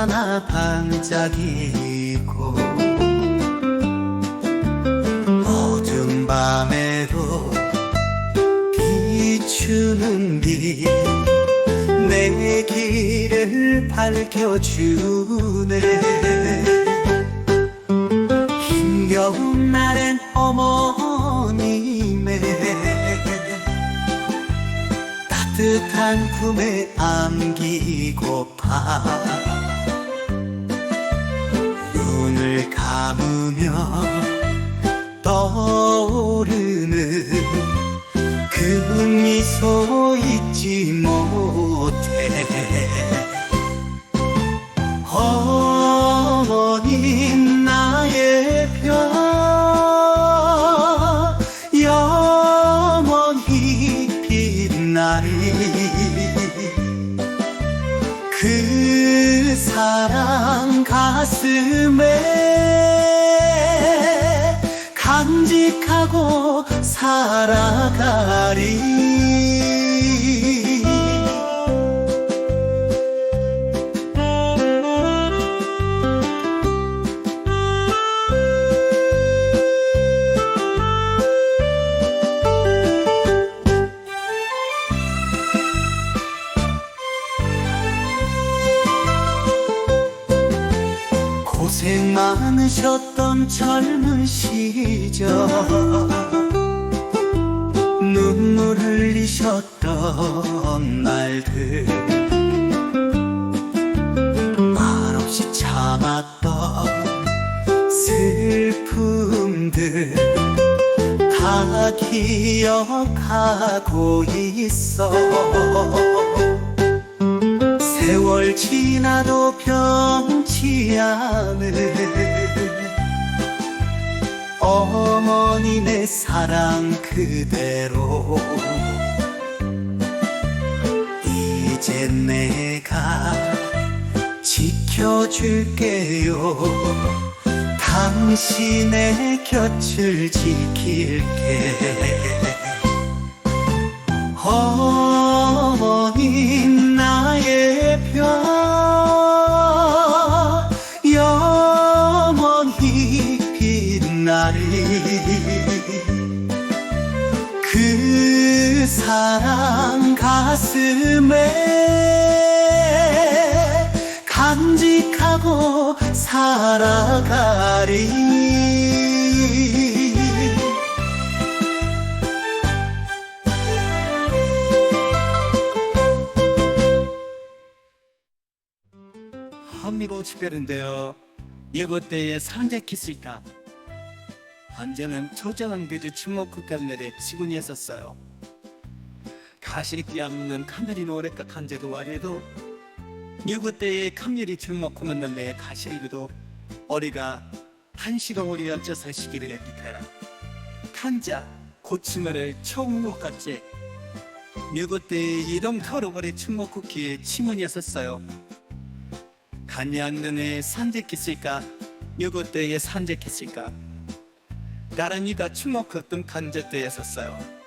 하나 반짝이고 어두운 밤에도 비추는 빛내 길을 밝혀주네. 힘겨운 날엔 어머님의 따뜻한 품에 안기고파 감으며 떠오르는 그 미소 잊지 못해. 어머니 나의 별 영원히 빛나리 그 사랑 가슴에 하고 살아가리 고생 많으셨던 젊은 시절. 눈물 흘리셨던 날들. 말없이 참았던 슬픔들. 다 기억하고 있어 세월 지나도 변치 않은 어머니 내 사랑 그대로. 이제 내가 지켜줄게요. 당신의 곁을 지킬게 나리 그 사랑 가슴에 간직하고 살아가리 한미고 특별인데요. 예고 때의 상제 키스일까? 한제는 초장한 비주 침묵 국감들의 시군이었었어요. 가시리 없는 카메리 노래가 한제도 와래도 예고 때의 카메리 주먹하는 놈의 가시리도 어리가 한시가 오리 얹어서 시기를 했기까라. 한자 고층을 처음 못 갔지. 예고 때의 이동 터로거리 침묵 쿠키의 치문이었었어요. 간양능의 산재했을까 요것때의 산재했을까 나란히가 추먹었던 간제때였었어요